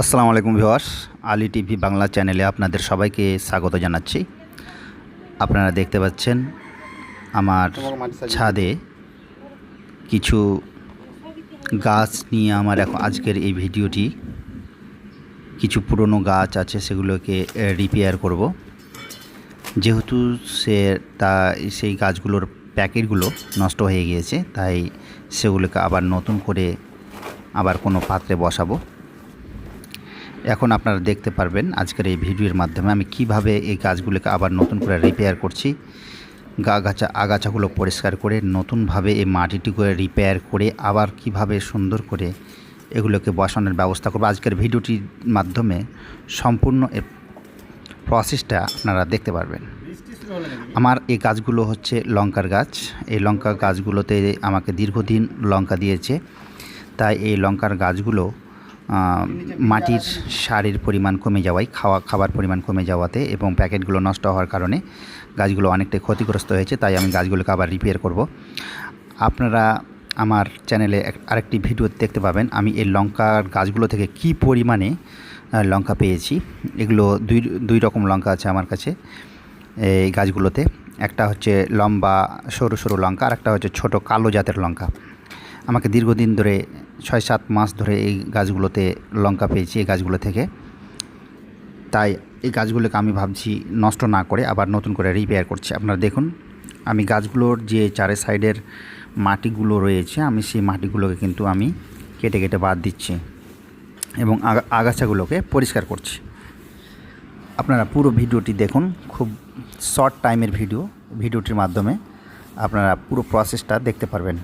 আসসালামু আলাইকুম viewers Ali TV Bangla চ্যানেলে আপনাদের সবাইকে স্বাগত জানাচ্ছি। আপনারা দেখতে পাচ্ছেন আমার ছাদে কিছু গাছ নিয়ে আমার এখন আজকের এই ভিডিওটি। কিছু পুরনো গাছ আছে সেগুলোকে রিপেয়ার করব। যেহেতু সে তা সেই গাছগুলোর প্যাকেটগুলো নষ্ট হয়ে গিয়েছে তাই সেগুলোকে আবার নতুন করে আবার কোনো পাত্রে বসাবো। এখন আপনারা দেখতে পারবেন আজকের এই ভিডিওর মাধ্যমে আমি কীভাবে এই গাছগুলোকে আবার নতুন করে রিপেয়ার করছি। গা গাছা আগাছাগুলো পরিষ্কার করে, নতুনভাবে এই মাটিটিকে রিপেয়ার করে, আবার কীভাবে সুন্দর করে এগুলোকে বসানোর ব্যবস্থা করব। আজকের ভিডিওটির মাধ্যমে সম্পূর্ণ প্রসেসটা আপনারা দেখতে পারবেন। আমার এই গাছগুলো হচ্ছে লঙ্কার গাছ। এই লঙ্কা গাছগুলোতে আমাকে দীর্ঘদিন লঙ্কা দিয়েছে। তাই এই লঙ্কার গাছগুলো মাটির সারের পরিমাণ কমে যাওয়ায়, খাওয়া, খাবার পরিমাণ কমে যাওয়াতে এবং প্যাকেটগুলো নষ্ট হওয়ার কারণে গাছগুলো অনেকটাই ক্ষতিগ্রস্ত হয়েছে, তাই আমি গাছগুলোকে আবার রিপেয়ার করব। আপনারা আমার চ্যানেলে আরেকটি ভিডিও দেখতে পাবেন, আমি এই লঙ্কার গাছগুলো থেকে কি পরিমাণে লঙ্কা পেয়েছি। এগুলো দুই দুই রকম লঙ্কা আছে আমার কাছে, এই গাছগুলোতে। একটা হচ্ছে লম্বা সরু সরু লঙ্কা আর একটা হচ্ছে ছোট কালো জাতের লঙ্কা। আমাকে দীর্ঘদিন ধরে ছয় সাত মাস ধরে এই গাছগুলোতে লঙ্কা পেয়েছি, এই গাছগুলো থেকে। তাই এই গাছগুলোকে আমি ভাবছি নষ্ট না করে আবার নতুন করে রিপেয়ার করছি। আপনারা দেখুন, আমি গাছগুলোর যে চারে সাইডের মাটিগুলো রয়েছে, আমি সেই মাটিগুলোকে কিন্তু আমি কেটে কেটে বাদ দিচ্ছি এবং আগাছাগুলোকে পরিষ্কার করছি। আপনারা পুরো ভিডিওটি দেখুন, খুব শর্ট টাইমের ভিডিও ভিডিওটির মাধ্যমে আপনারা পুরো প্রসেসটা দেখতে পারবেন।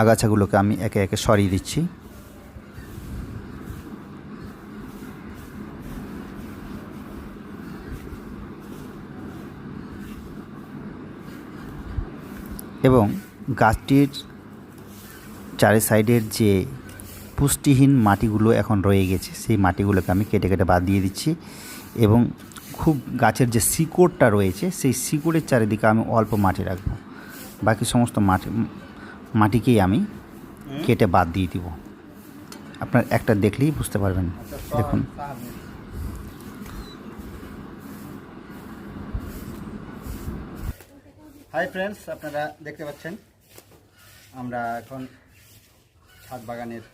আগাছাগুলোকে আমি একে একে সরিয়ে দিচ্ছি। এবং গাছটির চারি সাইডের যে পুষ্টিহীন মাটিগুলো এখন রয়ে গেছে, সেই মাটিগুলোকে আমি কেটে কেটে বাদ দিয়ে দিচ্ছি এবং খুব গাছের যে শিকড়টা রয়েছে, সেই শিকড়ের চারিদিকে আমি অল্প মাটি রাখব। বাকি সমস্ত মাটি মাটিকেই আমি কেটে বাদ দিয়ে দিব। আপনার একটা দেখলেই বুঝতে পারবেন। দেখুন। হাই ফ্রেন্ডস আপনারা দেখতে পাচ্ছেন? আমরা এখন ছাদ বাগানের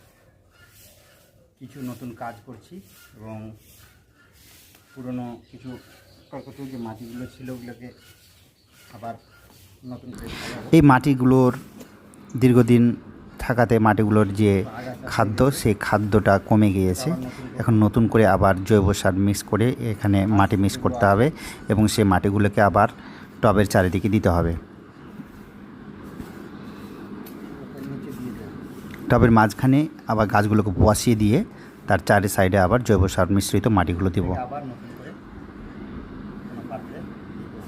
কিছু নতুন কাজ করছি এবং পুরনো কিছু যে মাটিগুলো ছিল ওগুলোকে আবার নতুন করে এই মাটিগুলোর দীর্ঘদিন থাকাতে মাটিগুলোর যে খাদ্য, সেই খাদ্যটা কমে গিয়েছে। এখন নতুন করে আবার জৈব সার মিক্স করে এখানে মাটি মিক্স করতে হবে এবং সেই মাটিগুলোকে আবার টবের চারিদিকে দিতে হবে। টবের মাঝখানে আবার গাছগুলোকে বসিয়ে দিয়ে তার চারি সাইডে আবার জৈব সার মিশ্রিত মাটিগুলো দিব এটা আবার নতুন করে কোনো পাত্রে দিয়ে দেবো।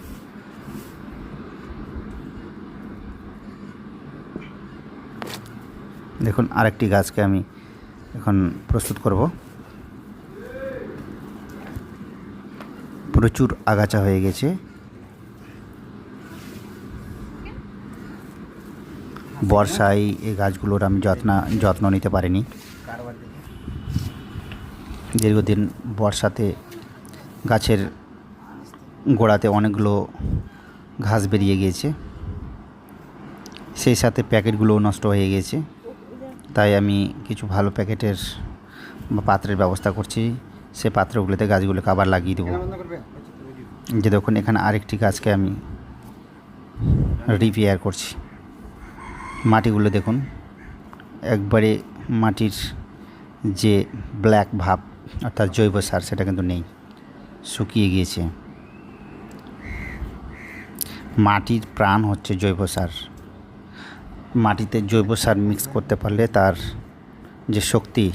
দেখুন, আরেকটি গাছকে আমি এখন প্রস্তুত করব। প্রচুর আগাছা হয়ে গেছে। বর্ষায় এই গাছগুলোর আমি যত্ন যত্ন নিতে পারিনি। দীর্ঘদিন বর্ষাতে গাছের গোড়াতে অনেকগুলো ঘাস বেরিয়ে গিয়েছে। সেই সাথে প্যাকেটগুলোও নষ্ট হয়ে গিয়েছে। তাই আমি কিছু ভালো প্যাকেটের বা পাত্রের ব্যবস্থা করছি। সে পাত্রগুলোতে গাছগুলোকে আবার লাগিয়ে দেবো। যে দেখুন, এখানে আরেকটি গাছকে আমি রিপেয়ার করছি। মাটিগুলো দেখুন, একবারে মাটির যে ব্ল্যাক ভাব, অর্থাৎ জৈব সার, সেটা কিন্তু নেই, শুকিয়ে গিয়েছে। মাটির প্রাণ হচ্ছে জৈব সার। মাটিতে জৈব সার মিক্স করতে পারলে তার যে শক্তি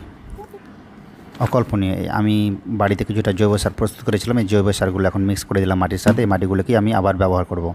অকল্পনীয় আমি বাড়িতে কিছুটা জৈব সার প্রস্তুত করেছিলাম, এই জৈব সারগুলো এখন মিক্স করে দিলাম মাটির সাথে, এই মাটিগুলোকে আমি আবার ব্যবহার করব।